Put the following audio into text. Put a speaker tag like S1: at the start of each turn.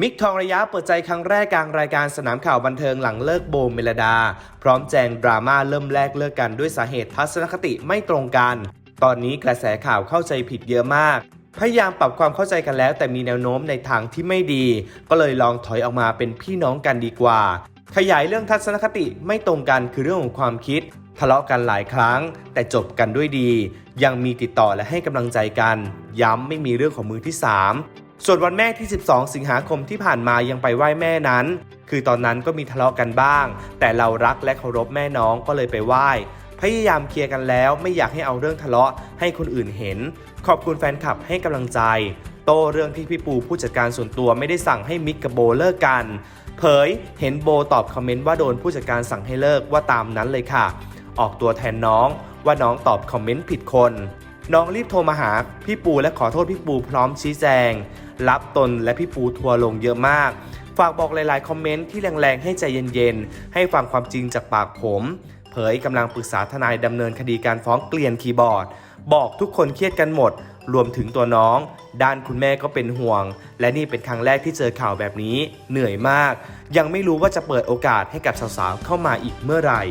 S1: มิกทองระยะเปิดใจครั้งแรกกลางรายการสนามข่าวบันเทิงหลังเลิกโบเมลดา พร้อมแจงดราม่าเริ่มแรกเลิกกันด้วยสาเหตุทัศนคติไม่ตรงกัน ตอนนี้กระแสข่าวเข้าใจผิดเยอะมาก พยายามปรับความเข้าใจกันแล้ว แต่มีแนวโน้มในทางที่ไม่ดี ก็เลยลองถอยออกมาเป็นพี่น้องกันดีกว่า ขยายเรื่องทัศนคติไม่ตรงกันคือเรื่องของความคิด ทะเลาะกันหลายครั้ง แต่จบกันด้วยดี ยังมีติดต่อและให้กำลังใจกัน ย้ำไม่มีเรื่องของมือที่ 3 ส่วนวันแม่ที่ 12 สิงหาคมที่ผ่านมายังไปไหว้แม่นั้น คือตอนนั้นก็มีทะเลาะกันบ้าง แต่เรารักและเคารพแม่น้องก็เลยไปไหว้พยายามเคลียร์กันแล้วไม่อยากให้เอาเรื่องทะเลาะให้คนอื่นเห็น ขอบคุณแฟนคลับให้กำลังใจ โตเรื่องที่พี่ปูผู้จัดการส่วนตัวไม่ได้สั่งให้มิกกับโบเลิกกัน เผยเห็นโบตอบคอมเมนต์ว่าโดนผู้จัดการสั่งให้เลิกว่าตามนั้นเลยค่ะ ออกตัวแทนน้องว่าน้องตอบคอมเมนต์ผิดคน น้องรีบโทรมาหาพี่ปูและขอโทษพี่ปูพร้อมชี้แจง รับตนและพี่ปูทัวลงเยอะมาก ฝากบอกหลายๆ คอมเมนต์ที่แรงๆ ให้ใจเย็นๆ ให้ฟังความจริงจากปากผม เผยกำลังปรึกษาทนายดำเนินคดีการฟ้องเกลียนคีย์บอร์ด บอกทุกคนเครียดกันหมด รวมถึงตัวน้อง ด้านคุณแม่ก็เป็นห่วง และนี่เป็นครั้งแรกที่เจอข่าวแบบนี้ เหนื่อยมาก ยังไม่รู้ว่าจะเปิดโอกาสให้กับสาวๆเข้ามาอีกเมื่อไหร่